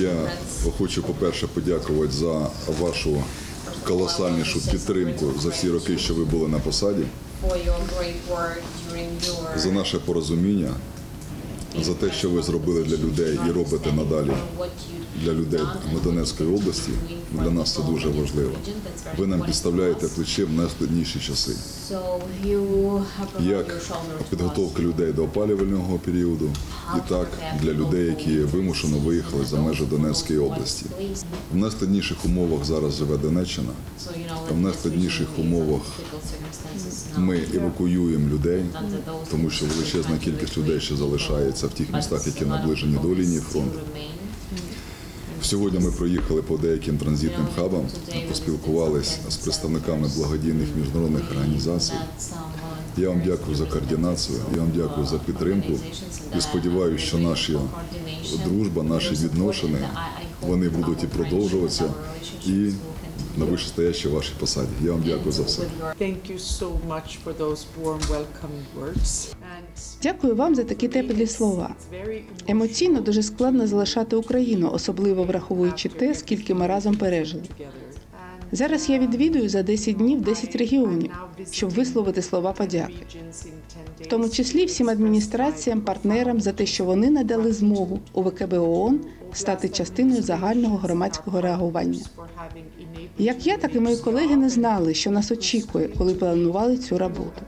Я хочу, по-перше, подякувати за вашу колосальнішу підтримку за всі роки, що ви були на посаді, за наше порозуміння, за те, що ви зробили для людей і робите надалі для людей Донецької області. Для нас це дуже важливо. Ви нам підставляєте плече в найскладніші часи. Як підготовка людей до опалювального періоду, і так для людей, які вимушено виїхали за межі Донецької області. В найскладніших умовах зараз живе Донеччина. В найскладніших умовах. Ми евакуюємо людей, тому що величезна кількість людей ще залишається в тих містах, які наближені до лінії фронту. Сьогодні ми проїхали по деяким транзитним хабам, поспілкувалися з представниками благодійних міжнародних організацій. Я вам дякую за координацію, я вам дякую за підтримку і сподіваюся, що наші дружба, наші відношення, вони будуть і продовжуватися і на вищестоящій вашій посаді. Я вам дякую за все. Дякую вам за такі теплі слова. Емоційно дуже складно залишати Україну, особливо враховуючи те, скільки ми разом пережили. Зараз я відвідую за 10 днів 10 регіонів, щоб висловити слова подяки, regions in 10 в тому числі всім адміністраціям, партнерам за те, що вони надали змогу УВКБ ООН стати частиною загального громадського реагування. Як я, так і мої колеги не знали, що нас очікує, коли планували цю роботу.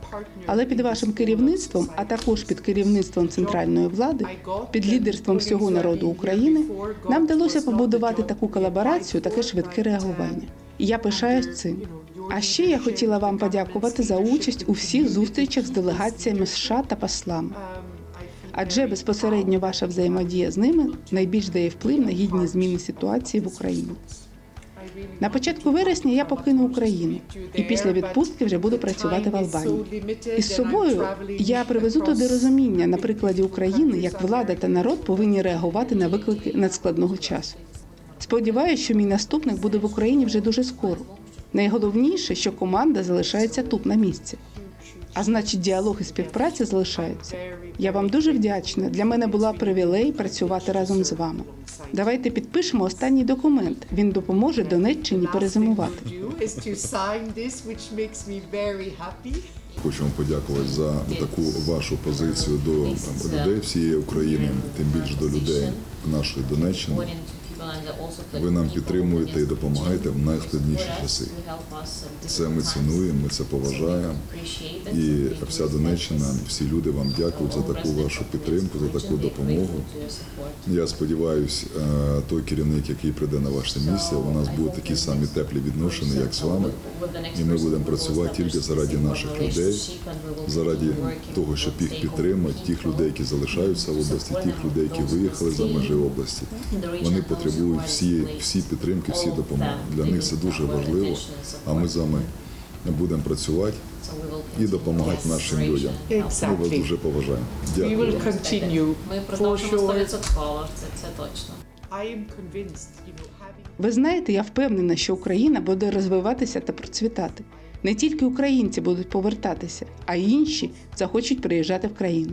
Але під вашим керівництвом, а також під керівництвом центральної влади, під лідерством всього народу України, нам вдалося побудувати таку колаборацію, таке швидке реагування. Я пишаюсь цим. А ще я хотіла вам подякувати за участь у всіх зустрічах з делегаціями США та послами. Адже безпосередньо ваша взаємодія з ними найбільш дає вплив на гідні зміни ситуації в Україні. На початку вересня я покину Україну і після відпустки вже буду працювати в Албанії. Із собою я привезу туди розуміння на прикладі України, як влада та народ повинні реагувати на виклики надскладного часу. Сподіваюся, що мій наступник буде в Україні вже дуже скоро. Найголовніше, що команда залишається тут на місці. А значить, діалог і співпраця залишаються. Я вам дуже вдячна. Для мене була привілей працювати разом з вами. Давайте підпишемо останній документ. Він допоможе Донеччині перезимувати. Хочу вам подякувати за таку вашу позицію до людей всієї України, тим більше до людей нашої Донеччини. Ви нам підтримуєте і допомагаєте в найскладніші часи. Це ми цінуємо, ми це поважаємо. І вся Донеччина, всі люди вам дякують за таку вашу підтримку, за таку допомогу. Я сподіваюся, той керівник, який прийде на ваше місце, у нас будуть такі самі теплі відношення, як з вами. І ми будемо працювати тільки заради наших людей, заради того, щоб їх підтримати, тих людей, які залишаються в області, тих людей, які виїхали за межі області. Вони потребують всі, всі підтримки, всі допомоги. Для них це дуже важливо. А ми з вами будемо працювати і допомагати нашим людям. Ми вас дуже поважаємо. Дякую. Ми продовжимо sure. 100%, це, це точно. Ви знаєте, я впевнена, що Україна буде розвиватися та процвітати. Не тільки українці будуть повертатися, а й інші захочуть приїжджати в країну.